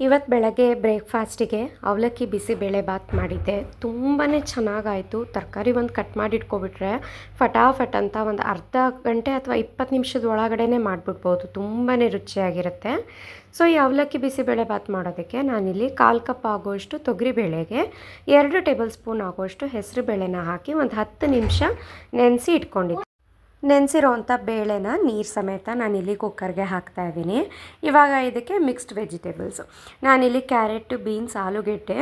ಇವತ್ತು ಬೆಳಗ್ಗೆ ಬ್ರೇಕ್ಫಾಸ್ಟಿಗೆ ಅವಲಕ್ಕಿ ಬಿಸಿಬೇಳೆ ಬಾತ್ ಮಾಡಿದ್ದೆ. ತುಂಬಾ ಚೆನ್ನಾಗಾಯಿತು. ತರಕಾರಿ ಒಂದು ಕಟ್ ಮಾಡಿ ಇಟ್ಕೊಬಿಟ್ರೆ ಫಟಾಫಟ್ ಅಂತ ಒಂದು ಅರ್ಧ ಗಂಟೆ ಅಥವಾ ಇಪ್ಪತ್ತು ನಿಮಿಷದ ಒಳಗಡೆನೇ ಮಾಡಿಬಿಡ್ಬೋದು. ತುಂಬಾ ರುಚಿಯಾಗಿರುತ್ತೆ. ಸೊ, ಈ ಅವಲಕ್ಕಿ ಬಿಸಿಬೇಳೆ ಬಾತ್ ಮಾಡೋದಕ್ಕೆ ನಾನಿಲ್ಲಿ ಕಾಲು ಕಪ್ ಆಗುವಷ್ಟು ತೊಗರಿಬೇಳೆಗೆ ಎರಡು ಟೇಬಲ್ ಸ್ಪೂನ್ ಆಗೋಷ್ಟು ಹೆಸರು ಬೇಳೆನ ಹಾಕಿ ಒಂದು ಹತ್ತು ನಿಮಿಷ ನೆನೆಸಿ ಇಟ್ಕೊಂಡಿದ್ದೆ. ನೆನೆಸಿರೋವಂಥ ಬೇಳೆನ ನೀರು ಸಮೇತ ನಾನಿಲ್ಲಿ ಕುಕ್ಕರ್ಗೆ ಹಾಕ್ತಾ ಇದ್ದೀನಿ. ಇವಾಗ ಇದಕ್ಕೆ ಮಿಕ್ಸ್ಡ್ ವೆಜಿಟೇಬಲ್ಸು ನಾನಿಲ್ಲಿ ಕ್ಯಾರೆಟ್ ಬೀನ್ಸ್ ಆಲೂಗೆಡ್ಡೆ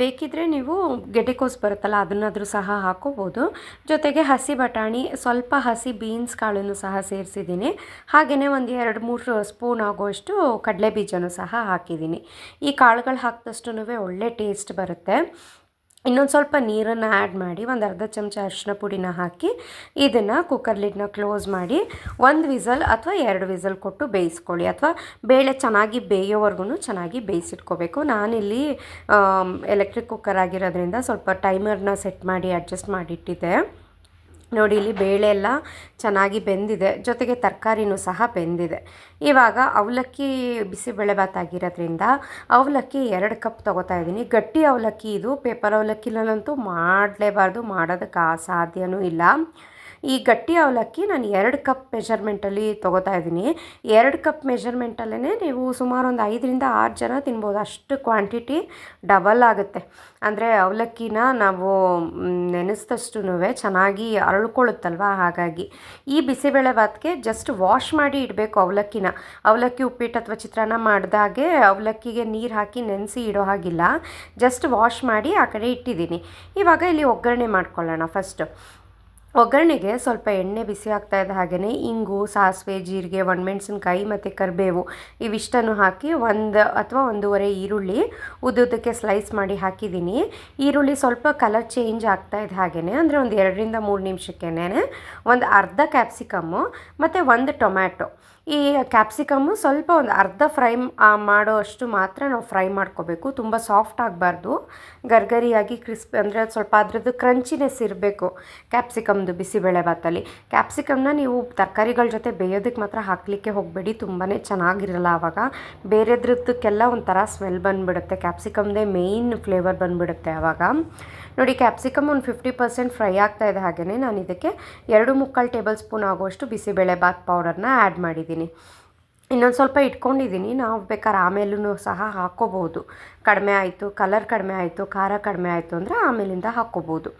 ಬೇಕಿದ್ರೆ ನೀವು ಗೆಡೆಕೋಸ್ ಬರುತ್ತಲ್ಲ ಅದನ್ನಾದರೂ ಸಹ ಹಾಕೋಬೋದು. ಜೊತೆಗೆ ಹಸಿ ಬಟಾಣಿ, ಸ್ವಲ್ಪ ಹಸಿ ಬೀನ್ಸ್ ಕಾಳನ್ನು ಸಹ ಸೇರಿಸಿದ್ದೀನಿ. ಹಾಗೆಯೇ ಒಂದು ಎರಡು ಮೂರು ಸ್ಪೂನ್ ಆಗುವಷ್ಟು ಕಡಲೆ ಬೀಜನೂ ಸಹ ಹಾಕಿದ್ದೀನಿ. ಈ ಕಾಳುಗಳು ಹಾಕಿದಷ್ಟು ಒಳ್ಳೆ ಟೇಸ್ಟ್ ಬರುತ್ತೆ. ಇನ್ನೊಂದು ಸ್ವಲ್ಪ ನೀರನ್ನು ಆ್ಯಡ್ ಮಾಡಿ ಒಂದು ಅರ್ಧ ಚಮಚ ಅರಿಶಿನ ಪುಡಿನ ಹಾಕಿ ಇದನ್ನು ಕುಕ್ಕರ್ ಲಿಡ್ನ ಕ್ಲೋಸ್ ಮಾಡಿ ಒಂದು ವಿಸಲ್ ಅಥವಾ ಎರಡು ವಿಸಲ್ ಕೊಟ್ಟು ಬೇಯಿಸ್ಕೊಳ್ಳಿ ಅಥವಾ ಬೇಳೆ ಚೆನ್ನಾಗಿ ಬೇಯೋವರೆಗೂ ಚೆನ್ನಾಗಿ ಬೇಯಿಸಿಟ್ಕೋಬೇಕು. ನಾನಿಲ್ಲಿ ಎಲೆಕ್ಟ್ರಿಕ್ ಕುಕ್ಕರ್ ಆಗಿರೋದ್ರಿಂದ ಸ್ವಲ್ಪ ಟೈಮರ್ನ ಸೆಟ್ ಮಾಡಿ ಅಡ್ಜಸ್ಟ್ ಮಾಡಿಟ್ಟಿದ್ದೆ. ನೋಡಿ, ಇಲ್ಲಿ ಬೇಳೆ ಎಲ್ಲ ಚೆನ್ನಾಗಿ ಬೆಂದಿದೆ. ಜೊತೆಗೆ ತರಕಾರಿನೂ ಸಹ ಬೆಂದಿದೆ. ಇವಾಗ ಅವಲಕ್ಕಿ ಬಿಸಿಬೇಳೆಭಾತ್ ಆಗಿರೋದ್ರಿಂದ ಅವಲಕ್ಕಿ ಎರಡು ಕಪ್ ತೊಗೋತಾ ಇದ್ದೀನಿ. ಗಟ್ಟಿ ಅವಲಕ್ಕಿ ಇದು, ಪೇಪರ್ ಅವಲಕ್ಕಿಲಂತೂ ಮಾಡಲೇಬಾರ್ದು, ಮಾಡೋದಕ್ಕೆ ಆ ಇಲ್ಲ. ಈ ಗಟ್ಟಿ ಅವಲಕ್ಕಿ ನಾನು ಎರಡು ಕಪ್ ಮೆಷರ್ಮೆಂಟಲ್ಲಿ ತೊಗೋತಾ ಇದ್ದೀನಿ. ಎರಡು ಕಪ್ ಮೆಷರ್ಮೆಂಟಲ್ಲೇ ನೀವು ಸುಮಾರು ಒಂದು ಐದರಿಂದ ಆರು ಜನ ತಿನ್ಬೋದು. ಅಷ್ಟು ಕ್ವಾಂಟಿಟಿ ಡಬಲ್ ಆಗುತ್ತೆ. ಅಂದರೆ ಅವಲಕ್ಕಿನ ನಾವು ನೆನೆಸಿದಷ್ಟು ಚೆನ್ನಾಗಿ ಅರಳ್ಕೊಳ್ಳುತ್ತಲ್ವ? ಹಾಗಾಗಿ ಈ ಬಿಸಿಬೇಳೆ ಭಾತ್ಗೆ ಜಸ್ಟ್ ವಾಶ್ ಮಾಡಿ ಇಡಬೇಕು ಅವಲಕ್ಕಿನ. ಅವಲಕ್ಕಿ ಉಪ್ಪಿಟ್ಟು ಅಥವಾ ಚಿತ್ರಾನ್ನ ಮಾಡಿದಾಗೆ ಅವಲಕ್ಕಿಗೆ ನೀರು ಹಾಕಿ ನೆನೆಸಿ ಇಡೋ ಹಾಗಿಲ್ಲ. ಜಸ್ಟ್ ವಾಶ್ ಮಾಡಿ ಆ ಕಡೆ ಇಟ್ಟಿದ್ದೀನಿ. ಇವಾಗ ಇಲ್ಲಿ ಒಗ್ಗರಣೆ ಮಾಡ್ಕೊಳ್ಳೋಣ ಫಸ್ಟು ಒಗ್ಗರಣೆಗೆ ಸ್ವಲ್ಪ ಎಣ್ಣೆ ಬಿಸಿ ಆಗ್ತಾ ಇದ್ದ ಹಾಗೆಯೇ ಇಂಗು, ಸಾಸಿವೆ, ಜೀರಿಗೆ, ಒಣಮೆಣ್ಸಿನ್ಕಾಯಿ ಮತ್ತು ಕರಿಬೇವು ಇವಿಷ್ಟನ್ನು ಹಾಕಿ ಒಂದು ಅಥವಾ ಒಂದೂವರೆ ಈರುಳ್ಳಿ ಉದ್ದುದ್ದಕ್ಕೆ ಸ್ಲೈಸ್ ಮಾಡಿ ಹಾಕಿದ್ದೀನಿ. ಈರುಳ್ಳಿ ಸ್ವಲ್ಪ ಕಲರ್ ಚೇಂಜ್ ಆಗ್ತಾ ಇದ್ದ ಹಾಗೆಯೇ ಅಂದರೆ ಒಂದು ಎರಡರಿಂದ ಮೂರು ನಿಮಿಷಕ್ಕೇನೆ ಒಂದು ಅರ್ಧ ಕ್ಯಾಪ್ಸಿಕಮ್ಮು ಮತ್ತು ಒಂದು ಟೊಮ್ಯಾಟೊ ಈ ಕ್ಯಾಪ್ಸಿಕಮ್ಮು ಸ್ವಲ್ಪ ಒಂದು ಅರ್ಧ ಫ್ರೈ ಮಾಡೋ ಅಷ್ಟು ಮಾತ್ರ ನಾವು ಫ್ರೈ ಮಾಡ್ಕೋಬೇಕು. ತುಂಬ ಸಾಫ್ಟ್ ಆಗಬಾರ್ದು. ಗರ್ಗರಿಯಾಗಿ ಕ್ರಿಸ್ಪಿ ಅಂದರೆ ಸ್ವಲ್ಪ ಅದರದ್ದು ಕ್ರಂಚಿನೆಸ್ ಇರಬೇಕು ಕ್ಯಾಪ್ಸಿಕಮ್ದು ಬಿಸಿಬೇಳೆ ಭಾತಲ್ಲಿ. ಕ್ಯಾಪ್ಸಿಕಮ್ನ ನೀವು ತರಕಾರಿಗಳ ಜೊತೆ ಬೇಯೋದಕ್ಕೆ ಮಾತ್ರ ಹಾಕಲಿಕ್ಕೆ ಹೋಗಬೇಡಿ. ತುಂಬಾ ಚೆನ್ನಾಗಿರಲ್ಲ ಆವಾಗ. ಬೇರೆದ್ರದ್ದಕ್ಕೆಲ್ಲ ಒಂಥರ ಸ್ಮೆಲ್ ಬಂದುಬಿಡುತ್ತೆ. ಕ್ಯಾಪ್ಸಿಕಮ್ದೇ ಮೇಯ್ನ್ ಫ್ಲೇವರ್ ಬಂದುಬಿಡುತ್ತೆ ಆವಾಗ. ನೋಡಿ ಕ್ಯಾಪ್ಸಿಕಮ್ ಒಂದು ಫಿಫ್ಟಿ ಪರ್ಸೆಂಟ್ ಫ್ರೈ ಆಗ್ತಾ ಇದೆ ಹಾಗೆಯೇ ನಾನು ಇದಕ್ಕೆ ಎರಡು ಮುಕ್ಕಾಲು ಟೇಬಲ್ ಸ್ಪೂನ್ ಆಗುವಷ್ಟು ಬಿಸಿಬೇಳೆ ಬಾತ್ ಪೌಡರ್ನ ಆ್ಯಡ್ ಮಾಡಿದ್ದೀನಿ. ಇನ್ನೊಂದು ಸ್ವಲ್ಪ ಇಟ್ಕೊಂಡಿದ್ದೀನಿ. ನಾವು ಬೇಕಾದ್ರೆ ಆಮೇಲೂ ಸಹ ಹಾಕ್ಕೋಬೋದು ಕಡಿಮೆ ಆಯಿತು ಕಲರ್ ಕಡಿಮೆ ಆಯಿತು, ಖಾರ ಕಡಿಮೆ ಆಯಿತು ಅಂದರೆ ಆಮೇಲಿಂದ ಹಾಕ್ಕೋಬೋದು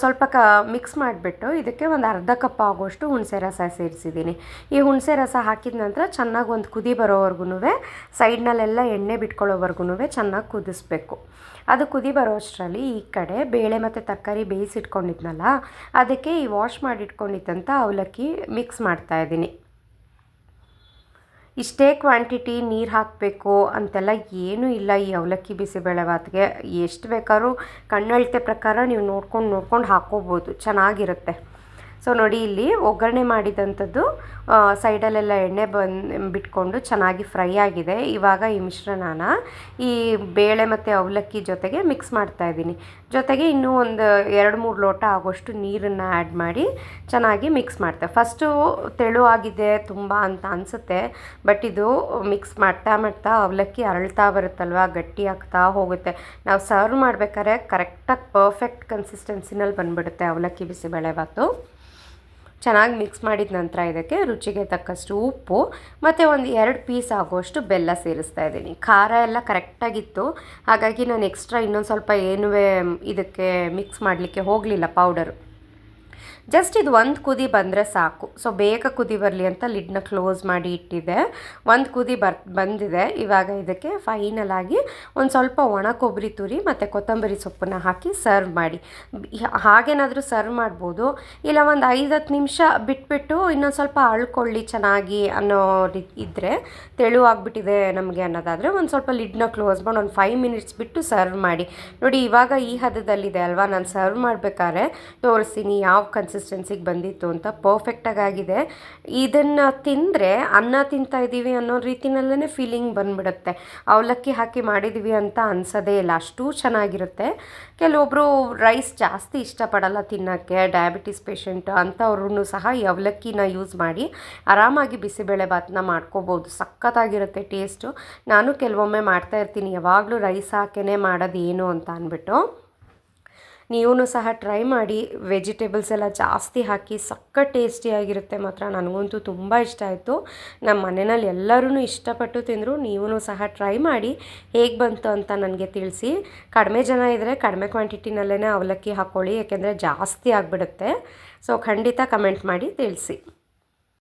ಸ್ವಲ್ಪ ಕ ಮಿಕ್ಸ್ ಮಾಡಿಬಿಟ್ಟು ಇದಕ್ಕೆ ಒಂದು ಅರ್ಧ ಕಪ್ ಆಗೋಷ್ಟು ಹುಣಸೆ ರಸ ಸೇರಿಸಿದ್ದೀನಿ. ಈ ಹುಣಸೆ ರಸ ಹಾಕಿದ ನಂತರ ಚೆನ್ನಾಗಿ ಒಂದು ಕುದಿ ಬರೋವರೆಗೂ ಸೈಡ್ನಲ್ಲೆಲ್ಲ ಎಣ್ಣೆ ಬಿಟ್ಕೊಳ್ಳೋವರೆಗೂ ಚೆನ್ನಾಗಿ ಕುದಿಸ್ಬೇಕು. ಅದು ಕುದಿ ಬರೋ ಅಷ್ಟರಲ್ಲಿ ಈ ಕಡೆ ಬೇಳೆ ಮತ್ತು ತರಕಾರಿ ಬೇಯಿಸಿಟ್ಕೊಂಡಿದ್ನಲ್ಲ, ಅದಕ್ಕೆ ಈ ವಾಶ್ ಮಾಡಿಟ್ಕೊಂಡಿದ್ದಂಥ ಅವಲಕ್ಕಿ ಮಿಕ್ಸ್ ಮಾಡ್ತಾ ಇದ್ದೀನಿ. ಇಷ್ಟೇ ಕ್ವಾಂಟಿಟಿ ನೀರು ಹಾಕಬೇಕು ಅಂತೆಲ್ಲ ಏನೂ ಇಲ್ಲ ಈ ಅವಲಕ್ಕಿ ಬಿಸಿಬೇಳೆ ಭಾತ್ಗೆ. ಎಷ್ಟು ಬೇಕಾದ್ರೂ ಕಣ್ಣಳತೆ ಪ್ರಕಾರ ನೀವು ನೋಡ್ಕೊಂಡು ನೋಡ್ಕೊಂಡು ಹಾಕ್ಕೋಬೋದು ಚೆನ್ನಾಗಿರುತ್ತೆ. ಸೊ ನೋಡಿ ಇಲ್ಲಿ ಒಗ್ಗರಣೆ ಮಾಡಿದಂಥದ್ದು ಸೈಡಲ್ಲೆಲ್ಲ ಎಣ್ಣೆ ಬಂದು, ಬಿಟ್ಕೊಂಡು ಚೆನ್ನಾಗಿ ಫ್ರೈ ಆಗಿದೆ. ಇವಾಗ ಈ ಮಿಶ್ರಣನ ಈ ಬೇಳೆ ಮತ್ತು ಅವಲಕ್ಕಿ ಜೊತೆಗೆ ಮಿಕ್ಸ್ ಮಾಡ್ತಾ ಇದ್ದೀನಿ. ಜೊತೆಗೆ ಇನ್ನೂ ಒಂದು ಎರಡು ಮೂರು ಲೋಟ ಆಗೋಷ್ಟು ನೀರನ್ನು ಆ್ಯಡ್ ಮಾಡಿ ಚೆನ್ನಾಗಿ ಮಿಕ್ಸ್ ಮಾಡ್ತೇವೆ ಫಸ್ಟು ತೆಳು ಆಗಿದೆ ತುಂಬ ಅಂತ ಅನಿಸುತ್ತೆ ಬಟ್ ಇದು ಮಿಕ್ಸ್ ಮಾಡ್ತಾ ಮಾಡ್ತಾ ಅವಲಕ್ಕಿ ಅರಳ್ತಾ ಬರುತ್ತಲ್ವ, ಗಟ್ಟಿ ಆಗ್ತಾ ಹೋಗುತ್ತೆ. ನಾವು ಸರ್ವ್ ಮಾಡಬೇಕಾದ್ರೆ ಕರೆಕ್ಟಾಗಿ ಪರ್ಫೆಕ್ಟ್ ಕನ್ಸಿಸ್ಟೆನ್ಸಿನಲ್ಲಿ ಬಂದುಬಿಡುತ್ತೆ ಅವಲಕ್ಕಿ ಬಿಸಿಬೇಳೆಭಾತು ಚೆನ್ನಾಗಿ ಮಿಕ್ಸ್ ಮಾಡಿದ ನಂತರ ಇದಕ್ಕೆ ರುಚಿಗೆ ತಕ್ಕಷ್ಟು ಉಪ್ಪು ಮತ್ತು ಒಂದು ಎರಡು ಪೀಸ್ ಆಗುವಷ್ಟು ಬೆಲ್ಲ ಸೇರಿಸ್ತಾ ಇದ್ದೀನಿ. ಖಾರ ಎಲ್ಲ ಕರೆಕ್ಟಾಗಿತ್ತು ಹಾಗಾಗಿ ನಾನು ಎಕ್ಸ್ಟ್ರಾ ಇನ್ನೊಂದು ಸ್ವಲ್ಪ ಏನೂ ಇದಕ್ಕೆ ಮಿಕ್ಸ್ ಮಾಡಲಿಕ್ಕೆ ಹೋಗಲಿಲ್ಲ ಪೌಡರು ಜಸ್ಟ್ ಇದು ಒಂದು ಕುದಿ ಬಂದರೆ ಸಾಕು. ಸೊ ಬೇಗ ಕುದಿ ಬರಲಿ ಅಂತ ಲಿಡ್ನ ಕ್ಲೋಸ್ ಮಾಡಿ ಇಟ್ಟಿದ್ದೆ ಒಂದು ಕುದಿ ಬರ್, ಬಂದಿದೆ. ಇವಾಗ ಇದಕ್ಕೆ ಫೈನಲ್ ಆಗಿ ಒಂದು ಸ್ವಲ್ಪ ಒಣ ಕೊಬ್ಬರಿ ತುರಿ ಮತ್ತು ಕೊತ್ತಂಬರಿ ಸೊಪ್ಪನ್ನು ಹಾಕಿ ಸರ್ವ್ ಮಾಡಿ. ಹಾಗೇನಾದರೂ ಸರ್ವ್ ಮಾಡ್ಬೋದು. ಇಲ್ಲ, ಒಂದು ಐದು ಹತ್ತು ನಿಮಿಷ ಬಿಟ್ಬಿಟ್ಟು ಇನ್ನೊಂದು ಸ್ವಲ್ಪ ಅಳ್ಕೊಳ್ಳಿ ಚೆನ್ನಾಗಿ ಅನ್ನೋ ಇದ್ದರೆ ತೆಳು ಆಗಿಬಿಟ್ಟಿದೆ ನಮಗೆ ಅನ್ನೋದಾದರೆ ಒಂದು ಸ್ವಲ್ಪ ಲಿಡ್ನ ಕ್ಲೋಸ್ ಮಾಡಿ ಒಂದು ಫೈವ್ ಮಿನಿಟ್ಸ್ ಬಿಟ್ಟು ಸರ್ವ್ ಮಾಡಿ. ನೋಡಿ, ಇವಾಗ ಈ ಹದದಲ್ಲಿದೆ ಅಲ್ವಾ? ನಾನು ಸರ್ವ್ ಮಾಡಬೇಕಾದ್ರೆ ತೋರಿಸ್ತೀನಿ. ಯಾವ ಕನ್ಸ್ ಕನ್ಸಿಸ್ಟೆನ್ಸಿಗೆ ಬಂದಿತ್ತು ಅಂತ ಪರ್ಫೆಕ್ಟಾಗಿ ಆಗಿದೆ ಇದನ್ನು ತಿಂದರೆ ಅನ್ನ ತಿಂತಾ ಇದ್ದೀವಿ ಅನ್ನೋ ರೀತಿನಲ್ಲೇ ಫೀಲಿಂಗ್ ಬಂದ್ಬಿಡುತ್ತೆ. ಅವಲಕ್ಕಿ ಹಾಕಿ ಮಾಡಿದ್ದೀವಿ ಅಂತ ಅನ್ಸೋದೇ ಇಲ್ಲ. ಅಷ್ಟು ಚೆನ್ನಾಗಿರುತ್ತೆ. ಕೆಲವೊಬ್ಬರು ರೈಸ್ ಜಾಸ್ತಿ ಇಷ್ಟಪಡಲ್ಲ ತಿನ್ನೋಕ್ಕೆ ಡಯಾಬಿಟಿಸ್ ಪೇಷಂಟ್ ಅಂಥವ್ರೂ ಸಹ ಈ ಅವಲಕ್ಕಿನ ಯೂಸ್ ಮಾಡಿ ಆರಾಮಾಗಿ ಬಿಸಿಬೇಳೆ ಭಾತನ್ನ ಮಾಡ್ಕೋಬೋದು. ಸಖತ್ತಾಗಿರುತ್ತೆ ಟೇಸ್ಟು ನಾನು ಕೆಲವೊಮ್ಮೆ ಮಾಡ್ತಾ ಇರ್ತೀನಿ. ಯಾವಾಗಲೂ ರೈಸ್ ಹಾಕೇ ಮಾಡೋದು ಏನು ಅಂತ ಅಂದ್ಬಿಟ್ಟು. ನೀವು ಸಹ ಟ್ರೈ ಮಾಡಿ ವೆಜಿಟೇಬಲ್ಸ್ ಎಲ್ಲ ಜಾಸ್ತಿ ಹಾಕಿ ಸಕ್ಕ ಟೇಸ್ಟಿಯಾಗಿರುತ್ತೆ ಮಾತ್ರ. ನನಗಂತೂ ತುಂಬ ಇಷ್ಟ ಆಯಿತು. ನಮ್ಮ ಮನೆಯಲ್ಲಿ ಎಲ್ಲರೂ ಇಷ್ಟಪಟ್ಟು ತಿಂದರು. ನೀವೂ ಸಹ ಟ್ರೈ ಮಾಡಿ ಹೇಗೆ ಬಂತು ಅಂತ ನನಗೆ ತಿಳಿಸಿ. ಕಡಿಮೆ ಜನ ಇದ್ದರೆ ಕಡಿಮೆ ಕ್ವಾಂಟಿಟಿನಲ್ಲೇ ಅವಲಕ್ಕಿ ಹಾಕ್ಕೊಳ್ಳಿ ಯಾಕೆಂದರೆ ಜಾಸ್ತಿ ಆಗಿಬಿಡುತ್ತೆ. ಸೊ ಖಂಡಿತ ಕಮೆಂಟ್ ಮಾಡಿ ತಿಳಿಸಿ.